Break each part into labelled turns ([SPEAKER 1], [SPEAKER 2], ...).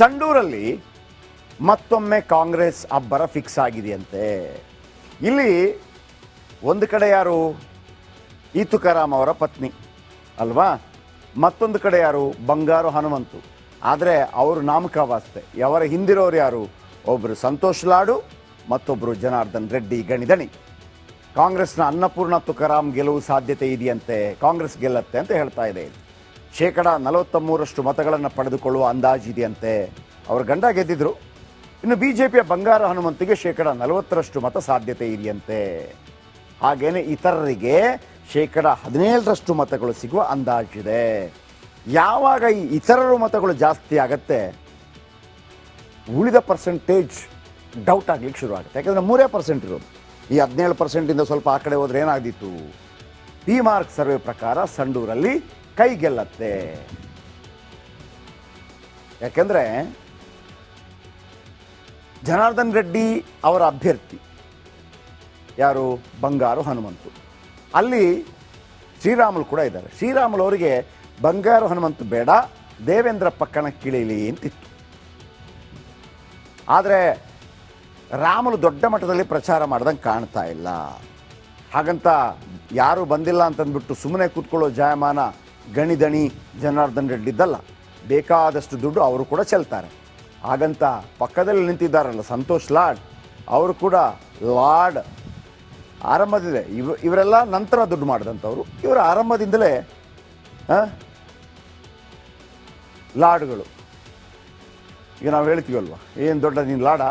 [SPEAKER 1] ಸಂಡೂರಲ್ಲಿ ಮತ್ತೊಮ್ಮೆ ಕಾಂಗ್ರೆಸ್ ಅಬ್ಬರ ಫಿಕ್ಸ್ ಆಗಿದೆಯಂತೆ. ಇಲ್ಲಿ ಒಂದು ಕಡೆ ಯಾರು ಈ ತುಕಾರಾಮ್ ಅವರ ಪತ್ನಿ, ಅಲ್ವಾ? ಮತ್ತೊಂದು ಕಡೆ ಯಾರು ಬಂಗಾರು ಹನುಮಂತು. ಆದರೆ ಅವರು ನಾಮಕಾವಾಸ್ತೆ ಅವರ ಹಿಂದಿರೋರು ಯಾರು? ಒಬ್ಬರು ಸಂತೋಷ್ ಲಾಡು ಮತ್ತೊಬ್ಬರು ಜನಾರ್ದನ್ ರೆಡ್ಡಿ ಗಣಿದಣಿ ಕಾಂಗ್ರೆಸ್ನ ಅನ್ನಪೂರ್ಣ ತುಕಾರಾಮ್ ಗೆಲುವು ಸಾಧ್ಯತೆ ಇದೆಯಂತೆ, ಕಾಂಗ್ರೆಸ್ ಗೆಲ್ಲತ್ತೆ ಅಂತ ಹೇಳ್ತಾ ಇದೆ ಶೇಕಡ ನಲವತ್ತ ಮೂರಷ್ಟು ಮತಗಳನ್ನು ಪಡೆದುಕೊಳ್ಳುವ ಅಂದಾಜಿದೆಯಂತೆ ಅವರ ಗಂಡ ಗೆದ್ದಿದ್ರು. ಇನ್ನು ಬಿಜೆಪಿಯ ಬಂಗಾರ ಹನುಮಂತಿಗೆ ಶೇಕಡ ನಲವತ್ತರಷ್ಟು ಮತ ಸಾಧ್ಯತೆ ಇದೆಯಂತೆ. ಹಾಗೇನೆ ಇತರರಿಗೆ ಶೇಕಡ ಹದಿನೇಳರಷ್ಟು ಮತಗಳು ಸಿಗುವ ಅಂದಾಜಿದೆ ಯಾವಾಗ ಈ ಇತರರು ಮತಗಳು ಜಾಸ್ತಿ ಆಗತ್ತೆ? ಉಳಿದ ಪರ್ಸೆಂಟೇಜ್ ಡೌಟ್ ಆಗ್ಲಿಕ್ಕೆ ಶುರು ಆಗುತ್ತೆ ಯಾಕಂದ್ರೆ ಮೂರೇ ಪರ್ಸೆಂಟ್ ಇರೋದು. ಈ ಹದಿನೇಳು ಪರ್ಸೆಂಟಿಂದ ಸ್ವಲ್ಪ ಆ ಕಡೆ ಹೋದ್ರೆ ಏನಾಗ್ದಿತ್ತು ಪಿ ಮಾರ್ಕ್ ಸರ್ವೆ ಪ್ರಕಾರ ಸಂಡೂರಲ್ಲಿ ಕೈ ಗೆಲ್ಲತ್ತೆ ಯಾಕೆಂದ್ರೆ ಜನಾರ್ದನ್ ರೆಡ್ಡಿ ಅವರ ಅಭ್ಯರ್ಥಿ. ಯಾರು? ಬಂಗಾರು ಹನುಮಂತು. ಅಲ್ಲಿ ಶ್ರೀರಾಮುಲು ಕೂಡ ಇದ್ದಾರೆ. ಶ್ರೀರಾಮುಲು ಅವರಿಗೆ ಬಂಗಾರು ಹನುಮಂತು ಬೇಡ, ದೇವೇಂದ್ರ ಪಕ್ಕಣ ಕೀಳಿಲಿ ಅಂತಿತ್ತು. ಆದರೆ ರಾಮುಲು ದೊಡ್ಡ ಮಟ್ಟದಲ್ಲಿ ಪ್ರಚಾರ ಮಾಡ್ದಂಗೆ ಕಾಣ್ತಾ ಇಲ್ಲ. ಹಾಗಂತ ಯಾರು ಬಂದಿಲ್ಲ ಅಂತಂದ್ಬಿಟ್ಟು ಸುಮ್ಮನೆ ಕೂತ್ಕೊಳ್ಳೋ ಜಾಯಮಾನ ಗಣಿದಣಿ ಜನಾರ್ದನ್ ರೆಡ್ಡಿ ಇದ್ದಲ್ಲ ಬೇಕಾದಷ್ಟು ದುಡ್ಡು ಅವರು ಕೂಡ ಚೆಲ್ತಾರೆ. ಹಾಗಂತ ಪಕ್ಕದಲ್ಲಿ ನಿಂತಿದ್ದಾರಲ್ಲ ಸಂತೋಷ್ ಲಾಡ್, ಅವರು ಕೂಡ ಲಾಡ್ ಆರಂಭದಿದೆ ಇವ, ಇವರೆಲ್ಲ ನಂತರ ದುಡ್ಡು ಮಾಡಿದಂಥವ್ರು. ಇವರ ಆರಂಭದಿಂದಲೇ ಲಾಡ್ಗಳು. ಈಗ ನಾವು ಹೇಳ್ತೀವಲ್ವ, ಏನು ದೊಡ್ಡ ನೀನು ಲಾಡ?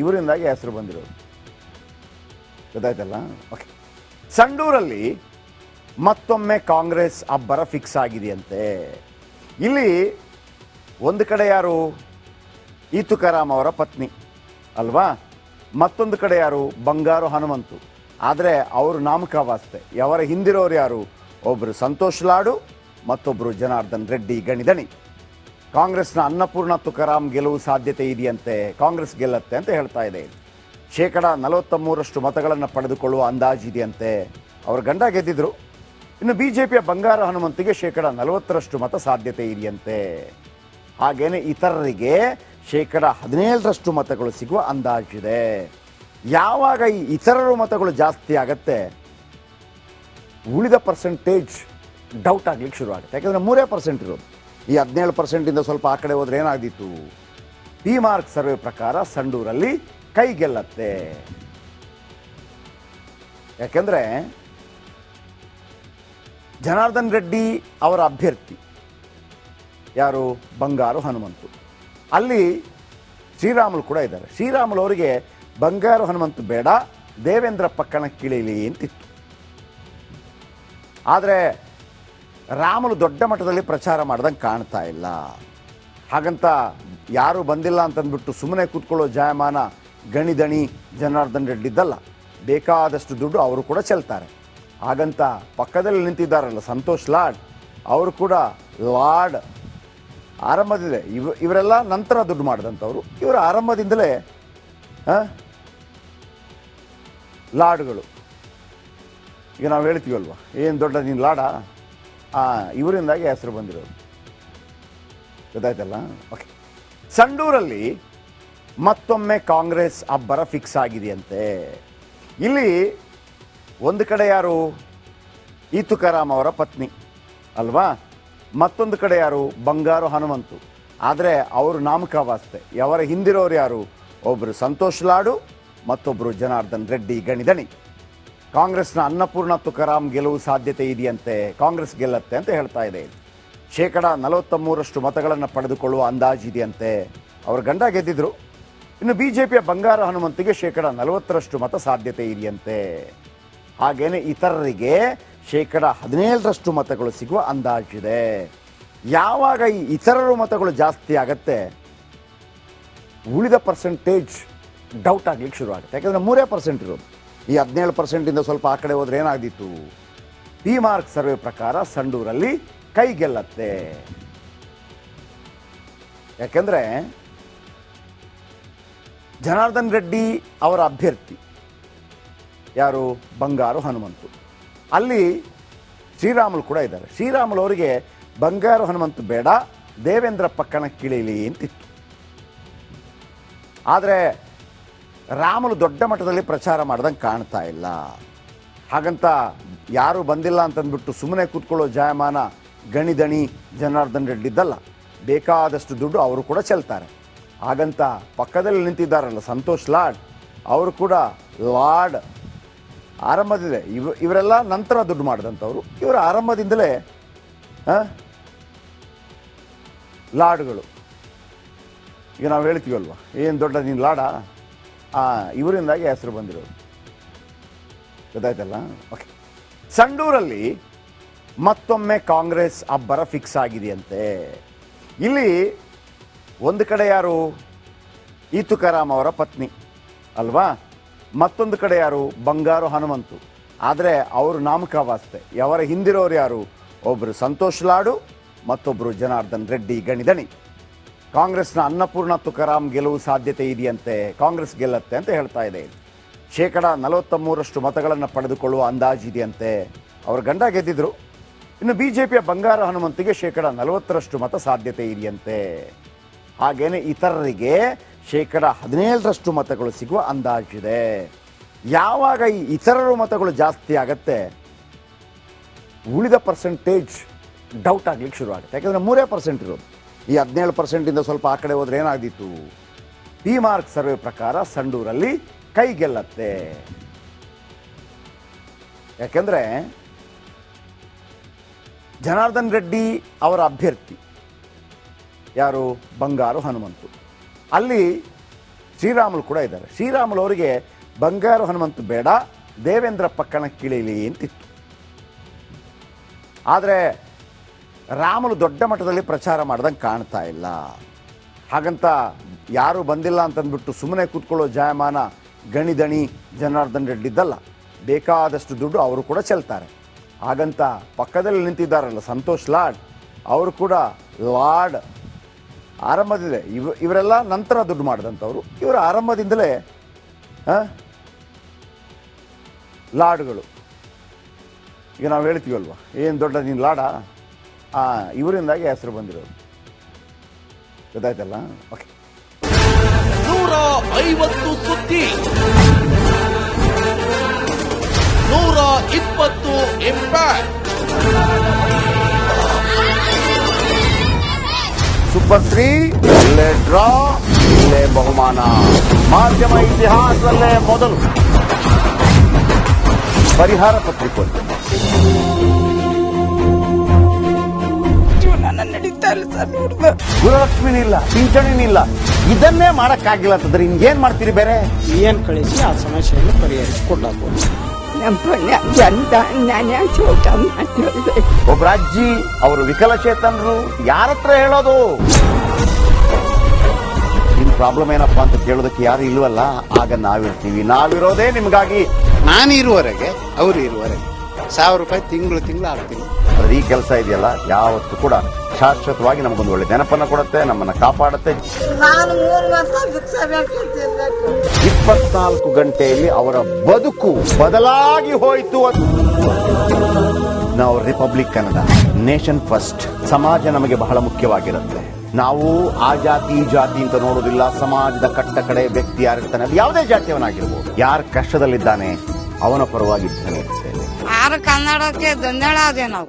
[SPEAKER 1] ಇವರಿಂದಾಗಿ ಹೆಸರು ಬಂದಿರೋದು. ಗೊತ್ತಾಯ್ತಲ್ಲ? ಓಕೆ. ಸಂಡೂರಲ್ಲಿ ಮತ್ತೊಮ್ಮೆ ಕಾಂಗ್ರೆಸ್ ಅಬ್ಬರ ಫಿಕ್ಸ್ ಆಗಿದೆಯಂತೆ. ಇಲ್ಲಿ ಒಂದು ಕಡೆ ಯಾರು? ಈ ತುಕಾರಾಮ್ ಅವರ ಪತ್ನಿ, ಅಲ್ವಾ? ಮತ್ತೊಂದು ಕಡೆ ಯಾರು? ಬಂಗಾರು ಹನುಮಂತು. ಆದರೆ ಅವರು ನಾಮಕಾವಾಸ್ತೆ. ಅವರ ಹಿಂದಿರೋರು ಯಾರು? ಒಬ್ಬರು ಸಂತೋಷ್ ಲಾಡು ಮತ್ತೊಬ್ಬರು ಜನಾರ್ದನ್ ರೆಡ್ಡಿ ಗಣಿದಣಿ ಕಾಂಗ್ರೆಸ್ನ ಅನ್ನಪೂರ್ಣ ತುಕಾರಾಮ್ ಗೆಲುವು ಸಾಧ್ಯತೆ ಇದೆಯಂತೆ. ಕಾಂಗ್ರೆಸ್ ಗೆಲ್ಲತ್ತೆ ಅಂತ ಹೇಳ್ತಾ ಇದೆ. ಶೇಕಡ ನಲವತ್ತ ಮೂರಷ್ಟು ಮತಗಳನ್ನು ಪಡೆದುಕೊಳ್ಳುವ ಅಂದಾಜಿದೆಯಂತೆ ಅವರು ಗಂಡ ಗೆದ್ದಿದ್ರು. ಇನ್ನು ಬಿಜೆಪಿಯ ಬಂಗಾರ ಹನುಮಂತಿಗೆ ಶೇಕಡ ನಲವತ್ತರಷ್ಟು ಮತ ಸಾಧ್ಯತೆ ಇದೆಯಂತೆ. ಹಾಗೇನೆ ಇತರರಿಗೆ ಶೇಕಡ ಹದಿನೇಳರಷ್ಟು ಮತಗಳು ಸಿಗುವ ಅಂದಾಜಿದೆ. ಯಾವಾಗ ಈ ಇತರರು ಮತಗಳು ಜಾಸ್ತಿ ಆಗತ್ತೆ? ಉಳಿದ ಪರ್ಸೆಂಟೇಜ್ ಡೌಟ್ ಆಗ್ಲಿಕ್ಕೆ ಶುರು ಆಗುತ್ತೆ. ಯಾಕಂದ್ರೆ ಮೂರೇ ಪರ್ಸೆಂಟ್ ಇರೋದು. ಈ ಹದಿನೇಳು ಪರ್ಸೆಂಟಿಂದ ಸ್ವಲ್ಪ ಆ ಕಡೆ ಹೋದ್ರೆ ಏನಾಗ್ದಿತ್ತು ಪಿ ಮಾರ್ಕ್ ಸರ್ವೆ ಪ್ರಕಾರ ಸಂಡೂರಲ್ಲಿ ಕೈ ಗೆಲ್ಲತ್ತೆ. ಯಾಕೆಂದ್ರೆ ಜನಾರ್ದನ್ ರೆಡ್ಡಿ ಅವರ ಅಭ್ಯರ್ಥಿ. ಯಾರು? ಬಂಗಾರು ಹನುಮಂತು. ಅಲ್ಲಿ ಶ್ರೀರಾಮುಲು ಕೂಡ ಇದ್ದಾರೆ. ಶ್ರೀರಾಮುಲು ಅವರಿಗೆ ಬಂಗಾರು ಹನುಮಂತು ಬೇಡ, ದೇವೇಂದ್ರ ಪಕ್ಕಣ ಕೀಳಿಲಿ ಅಂತಿತ್ತು. ಆದರೆ ರಾಮುಲು ದೊಡ್ಡ ಮಟ್ಟದಲ್ಲಿ ಪ್ರಚಾರ ಮಾಡ್ದಂಗೆ ಕಾಣ್ತಾ ಇಲ್ಲ. ಹಾಗಂತ ಯಾರು ಬಂದಿಲ್ಲ ಅಂತಂದ್ಬಿಟ್ಟು ಸುಮ್ಮನೆ ಕೂತ್ಕೊಳ್ಳೋ ಜಾಯಮಾನ ಗಣಿದಣಿ ಜನಾರ್ದನ್ ರೆಡ್ಡಿ ಇದ್ದಲ್ಲ. ಬೇಕಾದಷ್ಟು ದುಡ್ಡು ಅವರು ಕೂಡ ಚೆಲ್ತಾರೆ. ಹಾಗಂತ ಪಕ್ಕದಲ್ಲಿ ನಿಂತಿದ್ದಾರಲ್ಲ ಸಂತೋಷ್ ಲಾಡ್, ಅವರು ಕೂಡ ಲಾಡ್ ಆರಂಭದಿದೆ ಇವ, ಇವರೆಲ್ಲ ನಂತರ ದುಡ್ಡು ಮಾಡಿದಂಥವ್ರು. ಇವರ ಆರಂಭದಿಂದಲೇ ಲಾಡ್ಗಳು. ಈಗ ನಾವು ಹೇಳ್ತೀವಲ್ವ, ಏನು ದೊಡ್ಡ ನೀನು ಲಾಡ? ಇವರಿಂದಾಗಿ ಹೆಸರು ಬಂದಿರೋದು. ಗೊತ್ತಾಯ್ತಲ್ಲ? ಓಕೆ. ಸಂಡೂರಲ್ಲಿ ಮತ್ತೊಮ್ಮೆ ಕಾಂಗ್ರೆಸ್ ಅಬ್ಬರ ಫಿಕ್ಸ್ ಆಗಿದೆಯಂತೆ. ಇಲ್ಲಿ ಒಂದು ಕಡೆ ಯಾರು ಈ ಅವರ ಪತ್ನಿ, ಅಲ್ವಾ? ಮತ್ತೊಂದು ಕಡೆ ಯಾರು ಬಂಗಾರು ಹನುಮಂತು. ಆದರೆ ಅವರು ನಾಮಕಾವಾಸ್ತೆ. ಅವರ ಹಿಂದಿರೋರು ಯಾರು? ಒಬ್ಬರು ಸಂತೋಷ್ ಲಾಡು ಮತ್ತೊಬ್ಬರು ಜನಾರ್ದನ್ ರೆಡ್ಡಿ ಗಣಿದಣಿ ಕಾಂಗ್ರೆಸ್ನ ಅನ್ನಪೂರ್ಣ ತುಕಾರಾಮ್ ಗೆಲುವು ಸಾಧ್ಯತೆ ಇದೆಯಂತೆ, ಕಾಂಗ್ರೆಸ್ ಗೆಲ್ಲತ್ತೆ ಅಂತ ಹೇಳ್ತಾ ಇದೆ. ಶೇಕಡ ನಲವತ್ತ ಮೂರಷ್ಟು ಮತಗಳನ್ನು ಪಡೆದುಕೊಳ್ಳುವ ಅಂದಾಜಿದೆಯಂತೆ ಅವರು ಗಂಡ ಗೆದ್ದಿದ್ರು. ಇನ್ನು ಬಿಜೆಪಿಯ ಬಂಗಾರ ಹನುಮಂತಿಗೆ ಶೇಕಡ ನಲವತ್ತರಷ್ಟು ಮತ ಸಾಧ್ಯತೆ ಇದೆಯಂತೆ. ಹಾಗೇನೆ ಇತರರಿಗೆ ಶೇಕಡ ಹದಿನೇಳರಷ್ಟು ಮತಗಳು ಸಿಗುವ ಅಂದಾಜಿದೆ. ಯಾವಾಗ ಈ ಇತರರು ಮತಗಳು ಜಾಸ್ತಿ ಆಗತ್ತೆ? ಉಳಿದ ಪರ್ಸೆಂಟೇಜ್ ಡೌಟ್ ಆಗ್ಲಿಕ್ಕೆ ಶುರು ಆಗುತ್ತೆ. ಯಾಕಂದ್ರೆ ಮೂರೇ ಪರ್ಸೆಂಟ್ ಇರೋದು. ಈ ಹದಿನೇಳು ಪರ್ಸೆಂಟಿಂದ ಸ್ವಲ್ಪ ಆ ಕಡೆ ಹೋದ್ರೆ ಏನಾಗ್ದಿತ್ತು ಪಿ ಮಾರ್ಕ್ ಸರ್ವೆ ಪ್ರಕಾರ ಸಂಡೂರಲ್ಲಿ ಕೈ ಗೆಲ್ಲತ್ತೆ. ಯಾಕೆಂದರೆ ಜನಾರ್ದನ್ ರೆಡ್ಡಿ ಅವರ ಅಭ್ಯರ್ಥಿ. ಯಾರು? ಬಂಗಾರು ಹನುಮಂತು. ಅಲ್ಲಿ ಶ್ರೀರಾಮುಲು ಕೂಡ ಇದ್ದಾರೆ. ಶ್ರೀರಾಮುಲು ಅವರಿಗೆ ಬಂಗಾರು ಹನುಮಂತು ಬೇಡ ದೇವೇಂದ್ರಪ್ಪ ಕಣಕ್ಕಿಳಿಯಲಿ ಅಂತಿತ್ತು. ಆದರೆ ರಾಮುಲು ದೊಡ್ಡ ಮಟ್ಟದಲ್ಲಿ ಪ್ರಚಾರ ಮಾಡ್ದಂಗೆ ಕಾಣ್ತಾ ಇಲ್ಲ. ಹಾಗಂತ ಯಾರು ಬಂದಿಲ್ಲ ಅಂತಂದ್ಬಿಟ್ಟು ಸುಮ್ಮನೆ ಕೂತ್ಕೊಳ್ಳೋ ಜಾಯಮಾನ ಗಣಿದಣಿ ಜನಾರ್ದನ್ ರೆಡ್ಡಿ ಇದ್ದಲ್ಲ. ಬೇಕಾದಷ್ಟು ದುಡ್ಡು ಅವರು ಕೂಡ ಚೆಲ್ತಾರೆ. ಹಾಗಂತ ಪಕ್ಕದಲ್ಲಿ ನಿಂತಿದ್ದಾರಲ್ಲ ಸಂತೋಷ್ ಲಾಡ್. ಅವರು ಕೂಡ ಲಾಡ್ ಆರಂಭದಿದೆ ಇವ್ ಇವರೆಲ್ಲ ನಂತರ ದುಡ್ಡು ಮಾಡಿದಂಥವ್ರು. ಇವರ ಆರಂಭದಿಂದಲೇ ಲಾಡ್ಗಳು ಈಗ ನಾವು ಹೇಳ್ತೀವಲ್ವ, ಏನು ದೊಡ್ಡ ನೀನು ಲಾಡ ಇವರಿಂದಾಗಿ ಹೆಸರು ಬಂದಿರೋದು. ಗೊತ್ತಾಯ್ತಲ್ಲ? ಓಕೆ ಸಂಡೂರಲ್ಲಿ ಮತ್ತೊಮ್ಮೆ ಕಾಂಗ್ರೆಸ್ ಅಬ್ಬರ ಫಿಕ್ಸ್ ಆಗಿದೆಯಂತೆ. ಇಲ್ಲಿ ಒಂದು ಕಡೆ ಯಾರು? ಈತುಕಾರಾಮ್ ತುಕಾರಾಮ್ ಅವರ ಪತ್ನಿ, ಅಲ್ವಾ? ಮತ್ತೊಂದು ಕಡೆ ಯಾರು? ಬಂಗಾರು ಹನುಮಂತು. ಆದರೆ ಅವರು ನಾಮಕಾವಾಸ್ತೆ. ಅವರ ಹಿಂದಿರೋರು ಯಾರು? ಒಬ್ಬರು ಸಂತೋಷ್ ಲಾಡು ಮತ್ತೊಬ್ಬರು ಜನಾರ್ದನ್ ರೆಡ್ಡಿ ಗಣಿದಣಿ ಕಾಂಗ್ರೆಸ್ನ ಅನ್ನಪೂರ್ಣ ತುಕಾರಾಮ್ ಗೆಲುವು ಸಾಧ್ಯತೆ ಇದೆಯಂತೆ, ಕಾಂಗ್ರೆಸ್ ಗೆಲ್ಲತ್ತೆ ಅಂತ ಹೇಳ್ತಾ ಇದೆ. ಶೇಕಡ ನಲವತ್ತ ಮೂರಷ್ಟು ಮತಗಳನ್ನು ಪಡೆದುಕೊಳ್ಳುವ ಅಂದಾಜಿದೆಯಂತೆ ಅವರ ಗಂಡ ಗೆದ್ದಿದ್ರು. ಇನ್ನು ಬಿ ಜೆ ಪಿಯ ಬಂಗಾರ ಹನುಮಂತಿಗೆ ಶೇಕಡ ನಲವತ್ತರಷ್ಟು ಮತ ಸಾಧ್ಯತೆ ಇದೆಯಂತೆ. ಹಾಗೇನೆ ಇತರರಿಗೆ ಶೇಕಡ ಹದಿನೇಳರಷ್ಟು ಮತಗಳು ಸಿಗುವ ಅಂದಾಜಿದೆ. ಯಾವಾಗ ಈ ಇತರರು ಮತಗಳು ಜಾಸ್ತಿ ಆಗತ್ತೆ? ಉಳಿದ ಪರ್ಸೆಂಟೇಜ್ ಡೌಟ್ ಆಗ್ಲಿಕ್ಕೆ ಶುರು ಆಗುತ್ತೆ ಯಾಕಂದ್ರೆ ಮೂರೇ ಪರ್ಸೆಂಟ್ ಇರೋದು. ಈ ಹದಿನೇಳು ಪರ್ಸೆಂಟಿಂದ ಸ್ವಲ್ಪ ಆ ಕಡೆ ಹೋದ್ರೆ ಏನಾಗ್ದಿತ್ತು ಪಿ ಮಾರ್ಕ್ ಸರ್ವೆ ಪ್ರಕಾರ ಸಂಡೂರಲ್ಲಿ ಕೈ ಗೆಲ್ಲತ್ತೆ. ಯಾಕೆಂದರೆ ಜನಾರ್ದನ್ ರೆಡ್ಡಿ ಅವರ ಅಭ್ಯರ್ಥಿ. ಯಾರು? ಬಂಗಾರು ಹನುಮಂತು. ಅಲ್ಲಿ ಶ್ರೀರಾಮುಲು ಕೂಡ ಇದ್ದಾರೆ. ಶ್ರೀರಾಮುಲು ಅವರಿಗೆ ಬಂಗಾರ ಹನುಮಂತ ಬೇಡ ದೇವೇಂದ್ರಪ್ಪ ಕಣಕ್ಕಿಳಿಯಲಿ ಅಂತಿತ್ತು. ಆದರೆ ರಾಮುಲು ದೊಡ್ಡ ಮಟ್ಟದಲ್ಲಿ ಪ್ರಚಾರ ಮಾಡ್ದಂಗೆ ಕಾಣ್ತಾ ಇಲ್ಲ. ಹಾಗಂತ ಯಾರು ಬಂದಿಲ್ಲ ಅಂತಂದ್ಬಿಟ್ಟು ಸುಮ್ಮನೆ ಕೂತ್ಕೊಳ್ಳೋ ಜಾಯಮಾನ ಗಣಿದಣಿ ಜನಾರ್ದನ್ ರೆಡ್ಡಿದ್ದಲ್ಲ ಬೇಕಾದಷ್ಟು ದುಡ್ಡು ಅವರು ಕೂಡ ಚೆಲ್ತಾರೆ. ಹಾಗಂತ ಪಕ್ಕದಲ್ಲಿ ನಿಂತಿದ್ದಾರಲ್ಲ ಸಂತೋಷ್ ಲಾಡ್, ಅವರು ಕೂಡ ಲಾಡ್ ಆರಂಭದಿದೆ ಇವ್ ಇವರೆಲ್ಲ ನಂತರ ದುಡ್ಡು ಮಾಡಿದಂಥವ್ರು. ಇವರ ಆರಂಭದಿಂದಲೇ ಲಾಡ್ಗಳು ಈಗ ನಾವು ಹೇಳ್ತೀವಲ್ವ, ಏನು ದೊಡ್ಡ ನೀನು ಲಾಡ ಇವರಿಂದಾಗಿ ಹೆಸರು ಬಂದಿರೋದು. ಗೊತ್ತಾಯ್ತಲ್ಲ? ಓಕೆ.
[SPEAKER 2] ನೂರ ಐವತ್ತು ಸುದ್ದಿ. ನೂರ ಇಪ್ಪತ್ತು ಇಂಪ್ಯಾಕ್ಟ್
[SPEAKER 1] ಸೂಪರ್ ತ್ರೀ ಇಲ್ಲೇ ಡ್ರಾ ಇಲ್ಲೇ ಬಹುಮಾನ. ಮಾಧ್ಯಮ ಇತಿಹಾಸದಲ್ಲೇ ಮೊದಲು. ಪರಿಹಾರ ಪತ್ರಿಕೋದ್ಯಮ ಗುರುಲಕ್ಷ್ಮಿನಿಲ್ಲ ಪಿಂಚಣಿನಿಲ್ಲ ಇದನ್ನೇ ಮಾಡಕ್ಕಾಗಿಲ್ಲ ಅಂತಂದ್ರೆ ಇನ್ಗೇನ್ ಮಾಡ್ತೀರಿ ಬೇರೆ?
[SPEAKER 3] ಏನ್ ಕಳಿಸಿ ಆ ಸಮಸ್ಯೆಯನ್ನು ಪರಿಹರಿಸಿಕೊಡ್ಲಾಗ್ಬೋದು
[SPEAKER 4] ನಮ್ಮ ಪುಣ್ಯ ನಾನು
[SPEAKER 1] ಅವರು ವಿಕಲಚೇತನರು ಯಾರತ್ರ ಹೇಳೋದು? ನಿಮ್ ಪ್ರಾಬ್ಲಮ್ ಏನಪ್ಪಾ ಅಂತ ಕೇಳೋದಕ್ಕೆ ಯಾರು ಇಲ್ವಲ್ಲ? ಆಗ ನಾವಿರ್ತೀವಿ. ನಾವಿರೋದೇ ನಿಮ್ಗಾಗಿ.
[SPEAKER 5] ನಾನು ಇರುವವರೆಗೆ ಅವರು ಇರುವವರೆಗೆ. ಸಾವಿರ ರೂಪಾಯಿ ತಿಂಗಳು ತಿಂಗಳು ಆಗ್ತೀನಿ.
[SPEAKER 1] ಈ ಕೆಲಸ ಇದೆಯಲ್ಲ? ಯಾವತ್ತೂ ಕೂಡ. ಶಾಶ್ವತವಾಗಿ ನಮಗೊಂದು ಒಳ್ಳೆ ನೆನಪನ್ನು ಕೊಡುತ್ತೆ ನಮ್ಮನ್ನು ಕಾಪಾಡುತ್ತೆ. ಇಪ್ಪತ್ನಾಲ್ಕು ಗಂಟೆಯಲ್ಲಿ ಅವರ ಬದುಕು ಬದಲಾಗಿ ಹೋಯಿತು ನಾವು ರಿಪಬ್ಲಿಕ್ ಕನ್ನಡ ನೇಷನ್ ಫಸ್ಟ್. ಸಮಾಜ ನಮಗೆ ಬಹಳ ಮುಖ್ಯವಾಗಿರುತ್ತೆ. ನಾವು ಆ ಜಾತಿ ಈ ಜಾತಿ ಅಂತ ನೋಡೋದಿಲ್ಲ ಸಮಾಜದ ಕಟ್ಟ ಕಡೆ ವ್ಯಕ್ತಿ ಯಾರಿರ್ತಾನೆ ಅದು ಯಾವುದೇ ಜಾತಿಯವನಾಗಿರ್ಬೋದು. ಯಾರು ಕಷ್ಟದಲ್ಲಿದ್ದಾನೆ ಅವನ ಪರವಾಗಿ ಯಾರು.
[SPEAKER 4] ಆರು ಕನ್ನಡಕ್ಕೆ ಅದೇ ನಾವು.